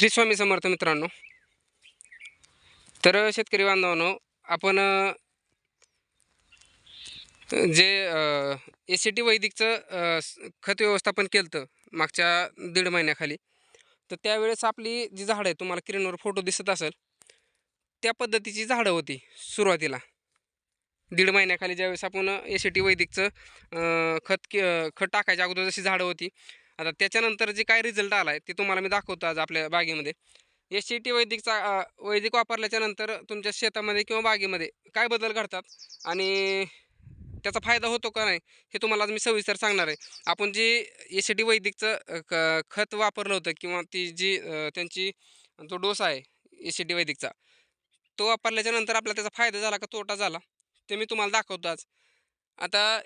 श्री स्वामी समर्थ मित्रांनो. तर शेतकरी बांधवांनो आपण जे ए सी टी वैदिकचं खत व्यवस्थापन केलं तर मागच्या दीड महिन्याखाली तर त्यावेळेस आपली जी झाडं आहे तुम्हाला किरणवर फोटो दिसत असेल त्या पद्धतीची झाडं होती सुरुवातीला. दीड महिन्याखाली ज्यावेळेस आपण ए सी टी वैदिकचं खत खत टाकायच्या अगोदर जशी झाडं होती आता त्याच्यानंतर जे काय रिझल्ट आला आहे ते तुम्हाला मी दाखवतो आज आपल्या बागेमध्ये. एस सी टी वैदिकचा वैदिक वापरल्याच्यानंतर तुमच्या शेतामध्ये किंवा बागेमध्ये काय बदल घडतात आणि त्याचा फायदा होतो का नाही हे तुम्हाला आज मी सविस्तर सांगणार आहे. आपण जे एस सी टी वैदिकचं क खत वापरलं होतं किंवा ती जी त्यांची जो डोस आहे एस सी टी वैदिकचा तो वापरल्याच्या नंतर त्याचा फायदा झाला का तोटा झाला ते मी तुम्हाला दाखवतो आज. आता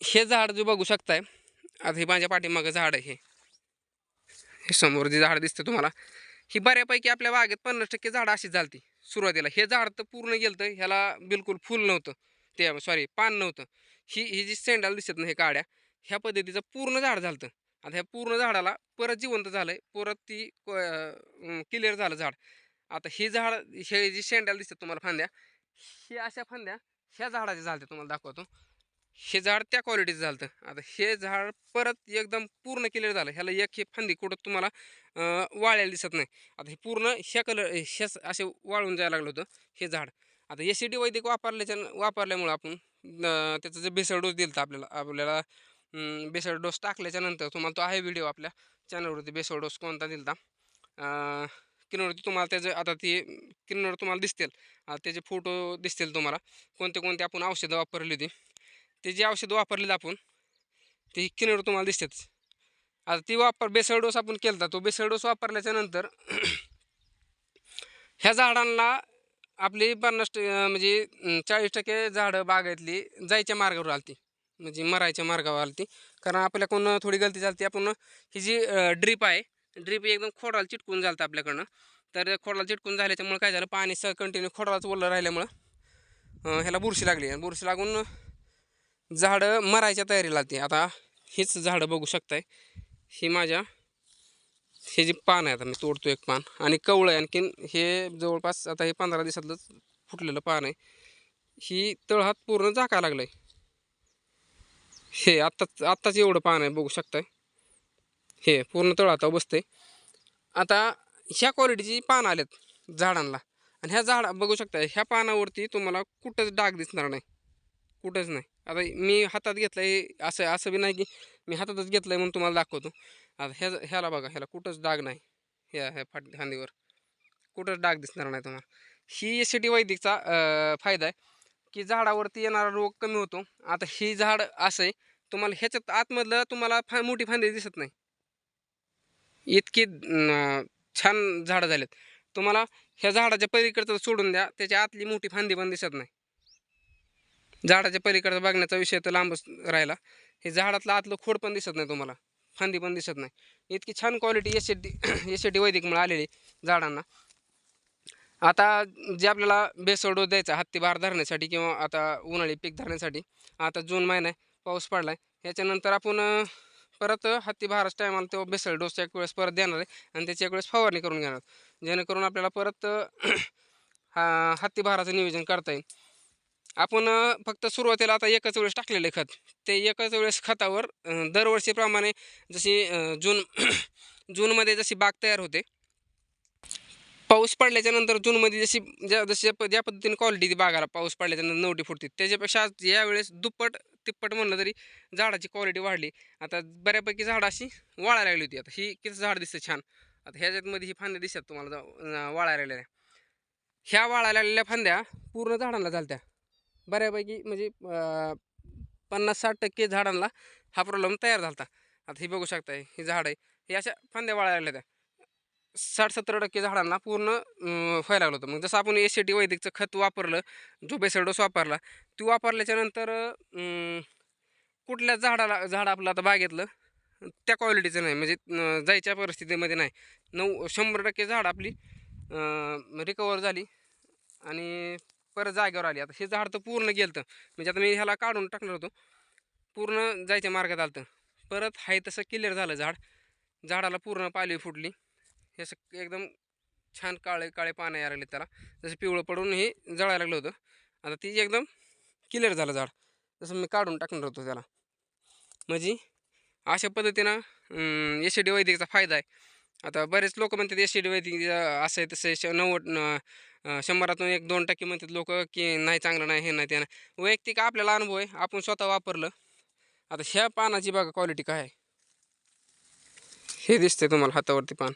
हे झाड जे बघू शकताय. आता हे माझ्या पाठीमागं झाड आहे. हे हे समोर जे झाड दिसतं तुम्हाला. ही बऱ्यापैकी आपल्या बागेत पन्नास टक्के झाडं अशीच झालती. सुरुवातीला हे झाड तर पूर्ण गेलं ह्याला बिलकुल फुल नव्हतं. ते सॉरी पान नव्हतं. ही ही जी सेंडाल दिसत ना हे काड्या ह्या पद्धतीचं पूर्ण झाड झालं आता ह्या पूर्ण झाडाला परत जिवंत झालंय परत ती क्लिअर झालं झाड. आता हे झाड हे जी शेंडाला दिसतात तुम्हाला फांद्या हे अशा फांद्या ह्या झाडाच्या झालत्या तुम्हाला दाखवतो. हे झाड त्या क्वालिटीचं झालं आता हे झाड परत एकदम पूर्ण क्लिअर झालं. ह्याला एक हे फांदी कुठं तुम्हाला वाळायला दिसत नाही. आता हे पूर्ण ह्या कलर ह्याच असे वाळून जायला लागलं होतं हे झाड. आता एस सी डी वैदिक वापरल्याच्या वापरल्यामुळं आपण त्याचा त्याचं जे बेसळ डोस दिलं आपल्याला आपल्याला बेसळ डोस टाकल्याच्यानंतर तुम्हाला तो आहे व्हिडिओ आपल्या चॅनलवरती बेसळ डोस कोणता दिला होता किरणवरती तुम्हाला त्याचं आता ती किरणवर तुम्हाला दिसतील. त्याचे फोटो दिसतील तुम्हाला. कोणते कोणते आपण औषधं वापरली होती? ते जे औषधं वापरलेलं आपण ते किनवर तुम्हाला दिसतात. आता ती वापर बेसळ डोस आपण केला तो बेसळ डोस वापरल्याच्या नंतर ह्या झाडांना आपली पन्नास म्हणजे चाळीस टक्के झाडं बागायतली जायच्या मार्गावर आलती. म्हणजे मरायच्या मार्गावर आलती. कारण आपल्याकडून थोडी गलती झाली आपण ही जी ड्रीप आहे ड्रीप एकदम खोडाला चिटकून झालं आपल्याकडनं. तर खोडाला चिटकून झाल्याच्यामुळे काय झालं पाणी स कंटिन्यू खोडालाच ओलं राहिल्यामुळं ह्याला बुरशी लागली. आणि बुरशी लागून झाडं मरायच्या तयारीला ती आता हीच झाडं बघू शकताय. ही माझ्या हे जे पान आहे आता मी तोडतो एक पान. आणि कवळं आहे. आणखीन हे जवळपास आता हे पंधरा दिवसातलं फुटलेलं पान आहे. ही तळहात पूर्ण झाकायला लागलं आहे हे आत्ताच आत्ताच एवढं पान आहे बघू शकताय. हे पूर्ण तळहातावर बसतंय. आता ह्या क्वालिटीची पानं आलेत झाडांना. आणि ह्या झाडा बघू शकता ह्या पानावरती तुम्हाला कुठंच डाग दिसणार नाही. कुठंच नाही. आता मी हातात घेतलं आहे असं असं बी नाही की मी हातातच घेतलं आहे म्हणून तुम्हाला दाखवतो. आता ह्या ह्याला बघा ह्याला कुठंच डाग नाही. ह्या ह्या फाट फांदीवर कुठंच डाग दिसणार नाही तुम्हाला. ही एस टी वैदिकचा फायदा आहे की झाडावरती येणारा रोग कमी होतो. आता ही झाड असं आहे तुम्हाला ह्याच्यात आतमधलं तुम्हाला फा मोठी फांदी दिसत नाही. इतकी छान झाडं झालेत. तुम्हाला ह्या झाडाच्या पलीकडचं सोडून द्या त्याच्या आतली मोठी फांदी पण दिसत नाही. झाडाच्या पलीकडे बघण्याचा विषय तर लांबच राहिला. हे झाडातलं आतलं खोड पण दिसत नाही तुम्हाला. फांदी पण दिसत नाही. इतकी छान quality S D S D वैदिकमुळे आलेली झाडांना. आता जे आपल्याला बेसळ डोस द्यायचा हत्ती भार धरण्यासाठी किंवा आता उन्हाळी पीक धरण्यासाठी आता जून महिना आहे पाऊस पडला आहे याच्यानंतर आपण परत हत्ती भाराच टायमाला तेव्हा बेसळ डोस एक वेळेस परत देणार आहे आणि त्याची एक वेळेस फवारणी करून घेणार जेणेकरून आपल्याला परत हा हत्ती भाराचं नियोजन करता येईल. आपण फक्त सुरुवातीला आता एकच वेळेस टाकलेलं आहे खत. ते एकच वेळेस खतावर दरवर्षीप्रमाणे जशी जून जूनमध्ये जशी बाग तयार होते पाऊस पडल्याच्या नंतर जूनमध्ये जशी ज्या जशी प- ज्या पद्धतीने क्वालिटी ती बागाला पाऊस पडल्याच्या नंतर नवटी फुटते त्याच्यापेक्षा आज यावेळेस दुप्पट तिप्पट म्हणलं तरी झाडाची क्वालिटी वाढली. आता बऱ्यापैकी झाडं अशी वाळायला लागली होती. आता ही किती झाड दिसतं छान. आता ह्याच्यातमध्ये ही फांद्या दिसतात तुम्हाला वाळायला लागलेल्या. ह्या वाळायला आलेल्या फांद्या पूर्ण झाडांना झालत्या. बऱ्यापैकी म्हणजे पन्नास साठ टक्के झाडांना हा प्रॉब्लेम तयार झाला आता हे बघू शकताय हे झाड आहे. हे अशा फांद्या वाळायला लागल्या त्या. साठ सत्तर टक्के झाडांना पूर्ण व्हायला लागलं होतं. मग जसं आपण एस सी टी वैदिकचं खत वापरलं जो बेसरडोस वापरला ती वापरल्याच्या नंतर कुठल्या झाडाला झाड आपलं आता बागेतलं त्या क्वालिटीचं नाही. म्हणजे जायच्या परिस्थितीमध्ये नाही. नऊ शंभर टक्के झाड आपली रिकवर झाली आणि परत जागेवर आली. आता हे झाड तर पूर्ण गेलं म्हणजे आता मी ह्याला काढून टाकणार होतो. पूर्ण जायच्या मार्गात आलं परत हाय तसं क्लिअर झालं झाड. झाडाला पूर्ण पाली फुटली. हे असं एकदम छान काळे काळे पानं यायला लागले त्याला. जसं पिवळं पडून हे जळायला लागलं होतं. आता ती एकदम क्लिअर झालं झाड. जसं मी काढून टाकणार होतो त्याला. म्हणजे अशा पद्धतीनं एस डी वैदिकचा फायदा आहे. आता बरेच लोक म्हणतात एस डी वैदिक असं आहे तसं श नव्वद शंभरातून एक दोन टक्के म्हणतात लोक की नाही चांगलं नाही हे नाही ते नाही. वैयक्तिक आपल्याला अनुभव आहे आपण स्वतः वापरलं. आता ह्या पानाची बघा क्वालिटी काय आहे. हे दिसतंय तुम्हाला हातावरती पान.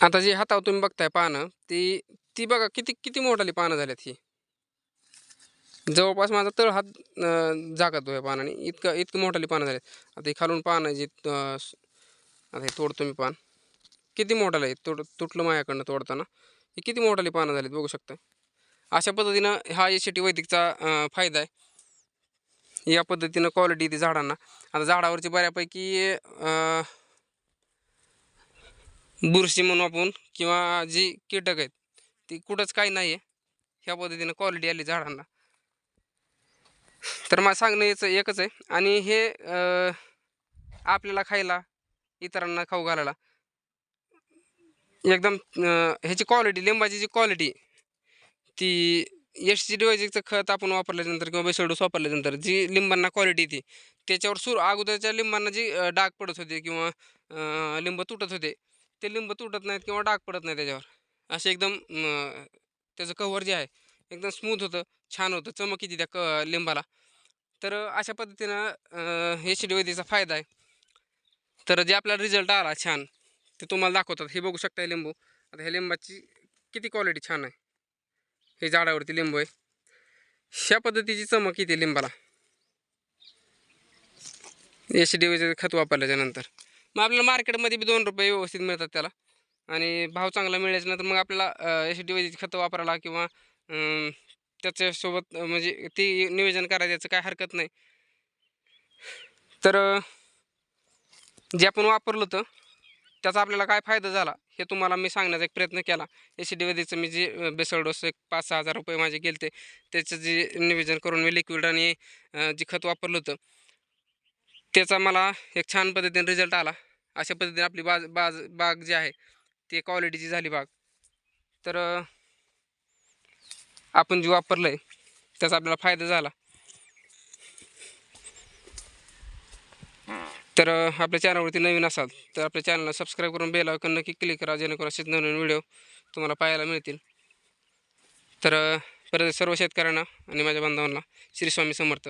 आता जी हातावर तुम्ही बघताय पानं ती ती बघा किती किती मोठाली पानं झाल्यात ही. जवळपास माझा तळ हात जागा जागतो या पानाने. इतकं इतकं मोठाली पानं झालेत आता ही खालून पानं जी आता हे तोडतो मी पान. किती मोठालं आहे तुट तुटलं माझ्याकडनं तोडताना. हे किती मोठाली पानं झालीत बघू शकता. अशा पद्धतीनं हा ए टी वैदिकचा फायदा आहे. या पद्धतीनं क्वालिटी येते झाडांना. आता झाडावरची बऱ्यापैकी बुरशी म्हणू आपण किंवा जी कीटक आहेत ती कुठंच काही नाही आहे ह्या पद्धतीनं क्वालिटी आली झाडांना. तर मला सांगणं याचं एकच आहे. आणि हे आपल्याला खायला इतरांना खाऊ घालायला एकदम ह्याची क्वालिटी लिंबाची जी क्वालिटी ती एस सी डिवायजीचं खत आपण वापरल्यानंतर किंवा बेसोडोस वापरल्यानंतर जी लिंबांना क्वालिटी ती त्याच्यावर सूर अगोदरच्या लिंबांना जी डाग पडत होते किंवा लिंब तुटत होते ते लिंब तुटत नाहीत किंवा डाग पडत नाही त्याच्यावर. असे एकदम त्याचं कव्हर जे आहे एकदम स्मूथ होतं छान होतं चमक येते त्या क लिंबाला. तर अशा पद्धतीनं एस डी वैदिकचा फायदा आहे. तर जे आपल्याला रिझल्ट आला छान ते तुम्हाला दाखवतात. हे बघू शकता हे लिंबू. आता ह्या लिंबाची किती क्वालिटी छान आहे. हे झाडावरती लिंबू आहे. ह्या पद्धतीची चमक येते लिंबाला. एस डी वैदिक खत वापरल्याच्या नंतर. मग आपल्याला मार्केटमध्ये बी दोन रुपये व्यवस्थित मिळतात त्याला. आणि भाव चांगला मिळाल्याच्या नंतर मग आपल्याला एस डी वैदिक खतं वापरायला किंवा त्याच्यासोबत म्हणजे ती नियोजन करायचं याचं काय हरकत नाही. तर जे आपण वापरलं होतं त्याचा आपल्याला काय फायदा झाला? हे तुम्हाला मी सांगण्याचा एक प्रयत्न केला. एस डी वैदिकचं मी जे बेसळ डोस एक पाच सहा हजार रुपये माझे गेले ते त्याचं जे नियोजन करून मी लिक्विड आणि जे खत वापरलं होतं त्याचा मला एक छान पद्धतीने रिझल्ट आला. अशा पद्धतीने आपली बाज बाज बाग जी आहे ती क्वालिटीची झाली बाग. तर आपण जे वापरलं आहे त्याचा आपल्याला फायदा झाला. तर आपल्या चॅनलवरती नवीन असाल तर आपल्या चॅनलला सबस्क्राईब करून बेल आयकॉन नक्की क्लिक करा जेणेकरून असेच नवीन व्हिडिओ तुम्हाला पाहायला मिळतील. तर परत सर्व शेतकऱ्यांना आणि माझ्या बांधवांना श्री स्वामी समर्थ.